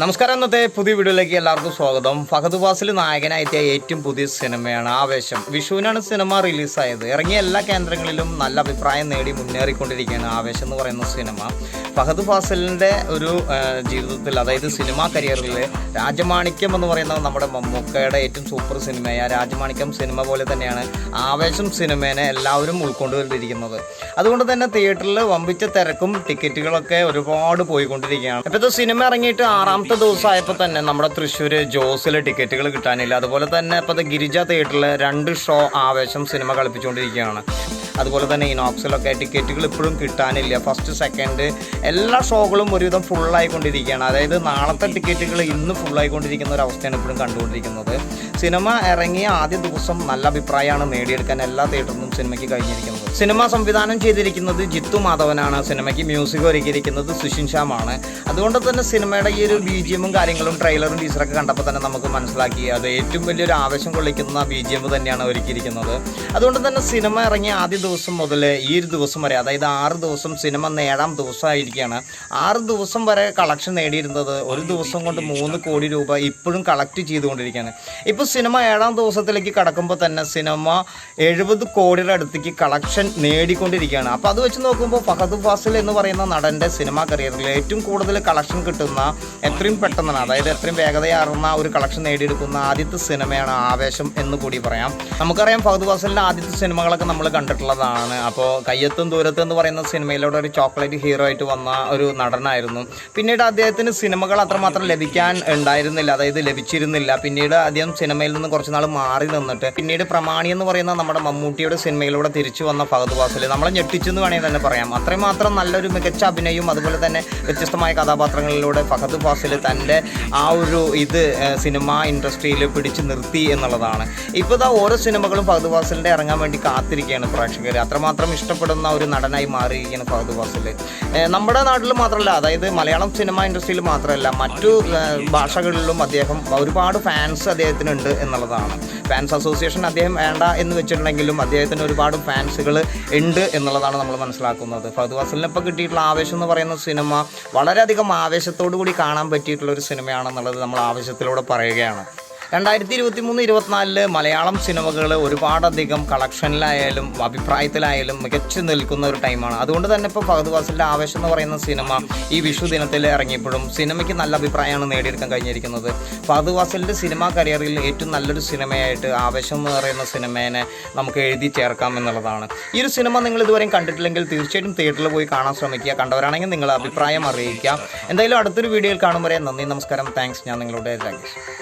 നമസ്കാരം. ഇന്നത്തെ പുതിയ വീഡിയോയിലേക്ക് എല്ലാവർക്കും സ്വാഗതം. ഫഹദ് ഫാസിൽ നായകനായെത്തിയ ഏറ്റവും പുതിയ സിനിമയാണ് ആവേശം. വിഷുവിനാണ് സിനിമ റിലീസായത്. ഇറങ്ങിയ എല്ലാ കേന്ദ്രങ്ങളിലും നല്ല അഭിപ്രായം നേടി മുന്നേറിക്കൊണ്ടിരിക്കുകയാണ് ആവേശം എന്ന് പറയുന്ന സിനിമ. ഫഹദ് ഫാസിലിന്റെ ഒരു ജീവിതത്തിൽ അതായത് സിനിമാ കരിയറിൽ രാജമാണിക്യം എന്ന് പറയുന്ന നമ്മുടെ മമ്മൂക്കയുടെ ഏറ്റവും സൂപ്പർ സിനിമയായ രാജമാണിക്യം സിനിമ പോലെ തന്നെയാണ് ആവേശം സിനിമേനെ എല്ലാവരും ഉൾക്കൊണ്ടുകൊണ്ടിരിക്കുന്നത് അതുകൊണ്ട് തന്നെ തിയേറ്ററിൽ വമ്പിച്ച തിരക്കും ടിക്കറ്റുകളൊക്കെ ഒരുപാട് പോയിക്കൊണ്ടിരിക്കുകയാണ്. ഇപ്പോഴത്തെ സിനിമ ഇറങ്ങിയിട്ട് ആറാമത്തെ ദിവസമായപ്പോൾ തന്നെ നമ്മുടെ തൃശ്ശൂർ ജോസിലെ ടിക്കറ്റുകൾ കിട്ടാനില്ല. അതുപോലെ തന്നെ ഇപ്പോഴത്തെ ഗിരിജ തിയേറ്ററിൽ രണ്ട് ഷോ ആവേശം സിനിമ കളിപ്പിച്ചുകൊണ്ടിരിക്കുകയാണ്. അതുപോലെ തന്നെ ഇനോക്സിലൊക്കെ ടിക്കറ്റുകൾ ഇപ്പോഴും കിട്ടാനില്ല. ഫസ്റ്റ് സെക്കൻഡ് എല്ലാ ഷോകളും ഒരുവിധം ഫുള്ളായിക്കൊണ്ടിരിക്കുകയാണ് അതായത് നാളത്തെ ടിക്കറ്റുകൾ ഇന്ന് ഫുള്ളായിക്കൊണ്ടിരിക്കുന്ന ഒരു അവസ്ഥയാണ് ഇപ്പോഴും കണ്ടുകൊണ്ടിരിക്കുന്നത്. സിനിമ ഇറങ്ങിയ ആദ്യ ദിവസം നല്ല അഭിപ്രായമാണ് നേടിയെടുക്കാൻ എല്ലാ തിയേറ്ററിലും സിനിമയ്ക്ക് കഴിഞ്ഞിരിക്കുന്നത്. സിനിമ സംവിധാനം ചെയ്തിരിക്കുന്നത് ജിത്തു മാധവനാണ്. സിനിമയ്ക്ക് മ്യൂസിക് ഒരുക്കിയിരിക്കുന്നത് സുഷിൻ ശ്യാമാണ്. അതുകൊണ്ട് തന്നെ സിനിമയുടെ ഈ ഒരു ബി ജി എമ്മും കാര്യങ്ങളും ട്രെയിലറും ടീച്ചറൊക്കെ കണ്ടപ്പോൾ തന്നെ നമുക്ക് മനസ്സിലാക്കി അത് ഏറ്റവും വലിയൊരു ആവേശം കൊള്ളിക്കുന്ന ബി ജി എം തന്നെയാണ് ഒരുക്കിയിരിക്കുന്നത്. അതുകൊണ്ട് തന്നെ സിനിമ ഇറങ്ങിയ ആദ്യ ദിവസം മുതൽ ഈ ഒരു ദിവസം വരെ അതായത് ആറ് ദിവസം സിനിമ നേടാം ദിവസമായിരിക്കുകയാണ്. ആറ് ദിവസം വരെ കളക്ഷൻ നേടിയിരുന്നത് ഒരു ദിവസം കൊണ്ട് മൂന്ന് കോടി രൂപ ഇപ്പോഴും കളക്ട് ചെയ്തുകൊണ്ടിരിക്കുകയാണ്. ഇപ്പോൾ സിനിമ ഏഴാം ദിവസത്തിലേക്ക് കടക്കുമ്പോൾ തന്നെ സിനിമ എഴുപത് കോടിയുടെ അടുത്തേക്ക് കളക്ഷൻ നേടിക്കൊണ്ടിരിക്കുകയാണ്. അപ്പോൾ അത് വെച്ച് നോക്കുമ്പോൾ ഫഹദ് ഫാസിൽ എന്ന് പറയുന്ന നടന്റെ സിനിമാ കരിയറിൽ ഏറ്റവും കൂടുതൽ കളക്ഷൻ കിട്ടുന്ന എത്രയും പെട്ടെന്നാണ് അതായത് എത്രയും വേഗതയാർന്ന ഒരു കളക്ഷൻ നേടിയെടുക്കുന്ന ആദ്യത്തെ സിനിമയാണ് ആവേശം എന്ന് കൂടി പറയാം. നമുക്കറിയാം ഫഹദ് ഫാസിലിന്റെ ആദ്യത്തെ സിനിമകളൊക്കെ നമ്മൾ കണ്ടിട്ടുള്ളതാണ് അപ്പോൾ കയ്യെത്തും ദൂരത്തും എന്ന് പറയുന്ന സിനിമയിലൂടെ ഒരു ചോക്ലേറ്റ് ഹീറോ ആയിട്ട് വന്ന ഒരു നടനായിരുന്നു. പിന്നീട് അദ്ദേഹത്തിന് സിനിമകൾ അത്രമാത്രം ലഭിക്കാൻ ഉണ്ടായിരുന്നില്ല. അതായത് ലഭിച്ചിരുന്നില്ല. പിന്നീട് അദ്ദേഹം സിനിമയിൽ നിന്ന് കുറച്ച് നാൾ മാറി നിന്നിട്ട് പിന്നീട് പ്രമാണി എന്ന് പറയുന്ന നമ്മുടെ മമ്മൂട്ടിയുടെ സിനിമയിലൂടെ തിരിച്ചു വന്ന ഫഹദ് വാസൽ നമ്മളെ ഞെട്ടിച്ചെന്ന് വേണമെങ്കിൽ തന്നെ പറയാം. അത്രമാത്രം നല്ലൊരു മികച്ച അഭിനയവും അതുപോലെ തന്നെ വ്യത്യസ്തമായ കഥാപാത്രങ്ങളിലൂടെ ഫഹദ് ഫാസിൽ തന്റെ ആ ഒരു ഇത് സിനിമ ഇൻഡസ്ട്രിയിൽ പിടിച്ചു നിർത്തി എന്നുള്ളതാണ്. ഇപ്പോൾ ഓരോ സിനിമകളും ഫഹദ് ഫാസിലിന്റെ ഇറങ്ങാൻ വേണ്ടി കാത്തിരിക്കുകയാണ് പ്രേക്ഷകർ. അത്രമാത്രം ഇഷ്ടപ്പെടുന്ന ഒരു നടനായി മാറിയിരിക്കുന്നു ഫഹദ് ഫാസിൽ നമ്മുടെ നാട്ടിൽ മാത്രമല്ല അതായത് മലയാളം സിനിമ ഇൻഡസ്ട്രിയിൽ മാത്രമല്ല മറ്റു ഭാഷകളിലും അദ്ദേഹം ഒരുപാട് ഫാൻസ് അദ്ദേഹത്തിനുണ്ട് എന്നുള്ളതാണ്. ഫാൻസ് അസോസിയേഷൻ അദ്ദേഹം വേണ്ട എന്ന് വെച്ചിട്ടുണ്ടെങ്കിലും അദ്ദേഹത്തിന് ഒരുപാട് ഫാൻസുകൾ ഉണ്ട് എന്നുള്ളതാണ് നമ്മൾ മനസ്സിലാക്കുന്നത്. ഫഹദ് ഫാസിലിന് ഇപ്പോൾ കിട്ടിയിട്ടുള്ള ആവേശം എന്ന് പറയുന്ന സിനിമ വളരെയധികം ആവേശത്തോടു കൂടി കാണാൻ പറ്റിയിട്ടുള്ള ഒരു സിനിമയാണെന്നുള്ളത് നമ്മൾ ആവേശത്തിലൂടെ പറയുകയാണ്. രണ്ടായിരത്തി ഇരുപത്തി മൂന്ന് ഇരുപത്തിനാലിൽ മലയാളം സിനിമകൾ ഒരുപാടധികം കളക്ഷനിലായാലും അഭിപ്രായത്തിലായാലും മികച്ചു നിൽക്കുന്ന ഒരു ടൈമാണ്. അതുകൊണ്ട് തന്നെ ഇപ്പോൾ ഫഹദ് ഫാസിലിന്റെ ആവേശം എന്ന് പറയുന്ന സിനിമ ഈ വിഷു ദിനത്തിൽ ഇറങ്ങിയപ്പോഴും സിനിമയ്ക്ക് നല്ല അഭിപ്രായമാണ് നേടിയെടുക്കാൻ കഴിഞ്ഞിരിക്കുന്നത്. ഫഹദ് ഫാസിലിന്റെ സിനിമാ കരിയറിൽ ഏറ്റവും നല്ലൊരു സിനിമയായിട്ട് ആവേശം എന്ന് പറയുന്ന സിനിമേനെ നമുക്ക് എഴുതി ചേർക്കാം എന്നുള്ളതാണ്. ഈ ഒരു സിനിമ നിങ്ങൾ ഇതുവരെയും കണ്ടിട്ടില്ലെങ്കിൽ തീർച്ചയായിട്ടും തിയേറ്ററിൽ പോയി കാണാൻ ശ്രമിക്കുക. കണ്ടവരാണെങ്കിൽ നിങ്ങൾ അഭിപ്രായം അറിയിക്കുക. എന്തായാലും അടുത്തൊരു വീഡിയോയിൽ കാണും വരെ. നന്ദി നമസ്കാരം. താങ്ക്സ് ഞാൻ നിങ്ങളുടെ രാജേഷ്